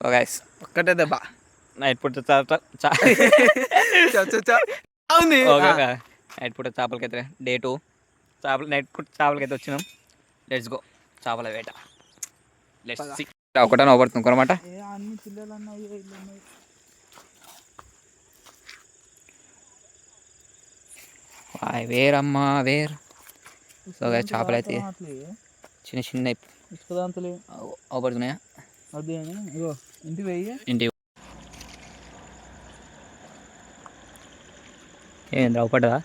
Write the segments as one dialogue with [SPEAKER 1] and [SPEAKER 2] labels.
[SPEAKER 1] Guys.
[SPEAKER 2] ఒక్కటే దెబ్బ.
[SPEAKER 1] Night పూట.
[SPEAKER 2] అవును.
[SPEAKER 1] నైట్ పూట చేపలకైతే డే టూ. చేపలు నైట్ పూట చేపలకైతే వచ్చినాం. Let's go. చేపల వేట. Let's see. ఒకటే
[SPEAKER 2] అన్నాయి ఇల్లు ఉన్నాయి.
[SPEAKER 1] వేరమ్మా వేర్. సో చేపలు అయితే. చిన్న చిన్న అవపడుతున్నాయా
[SPEAKER 2] అదే ఇగో
[SPEAKER 1] ఇంటి ఏంది అవపడ్డదా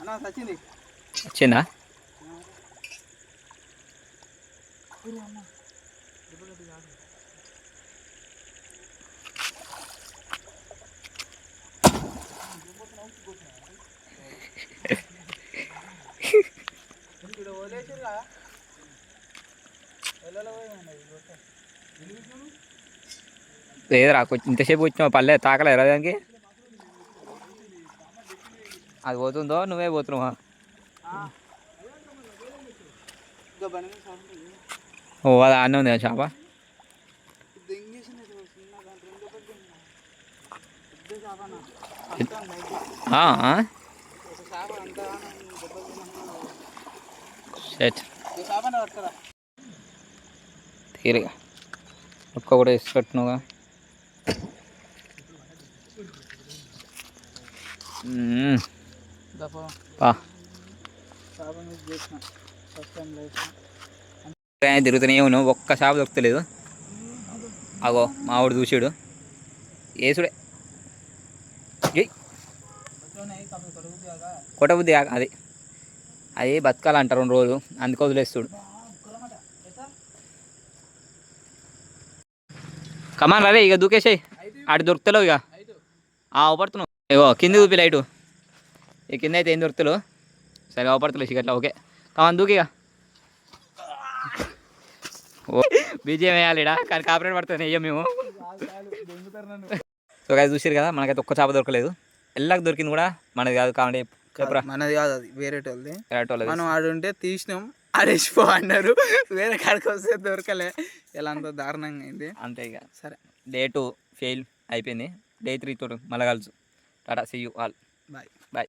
[SPEAKER 2] అన్న సచ్చింది.
[SPEAKER 1] వచ్చిందా? లేదురా కొంచెం ఇంతసేపు వచ్చినావు పల్లె తాకలేరా దానికి? అది పోతుందో నువ్వే పోతున్నావా? ఓ అది ఆనే ఉంది కదా చేప
[SPEAKER 2] దెంగేసింది
[SPEAKER 1] తీరిగా. ఒక్క కూడా ఇసుకట్టునుగా
[SPEAKER 2] దఫా
[SPEAKER 1] తిరుగుతూనే ఉన్నావు. ఒక్క షాప్ దొరుకుతలేదు అగో మావాడు చూసాడు ఏసుడే. కొట్టబుద్ధి అది. అది బతకాలంటారు రెండు రోజులు. అందుకు వదిలేస్తుడు. కమాన్ రవే ఇక దూకేసాయి. ఆడు దొరుకుతలేవు ఇక. ఆ అవపడుతున్నావు. ఇగో కింద చూపి లైటు. ఈ కింద అయితే ఏం దొరుకుతలేవు. సరే అవపడతలేవు ఇక అట్లా ఓకే. కమాన్ దూకిగా ఓ బీజేం వేయాలిడా కానీ కాపరేట్ పడుతుంది అయ్యో మేము. సో గాయ చూసారు కదా మనకైతే ఒక్క చేప దొరకలేదు. ఎల్లాకి దొరికింది కూడా మనది కాదు కావండి చెప్పరా?
[SPEAKER 2] మనది కాదు అది వేరే వాళ్ళది
[SPEAKER 1] విరాట్ వాళ్ళది
[SPEAKER 2] మనం ఆడుంటే తీసినాం ఆడేసిపో అన్నారు. వేరే కాడికి వస్తే దొరకలే. ఇలా అంత దారుణంగా అయింది.
[SPEAKER 1] అంతే ఇక.
[SPEAKER 2] సరే.
[SPEAKER 1] డే టూ ఫెయిల్ అయిపోయింది. డే త్రీ తోటి మళ్ళీ కలుసు. టాటా సీ యూ ఆల్
[SPEAKER 2] బాయ్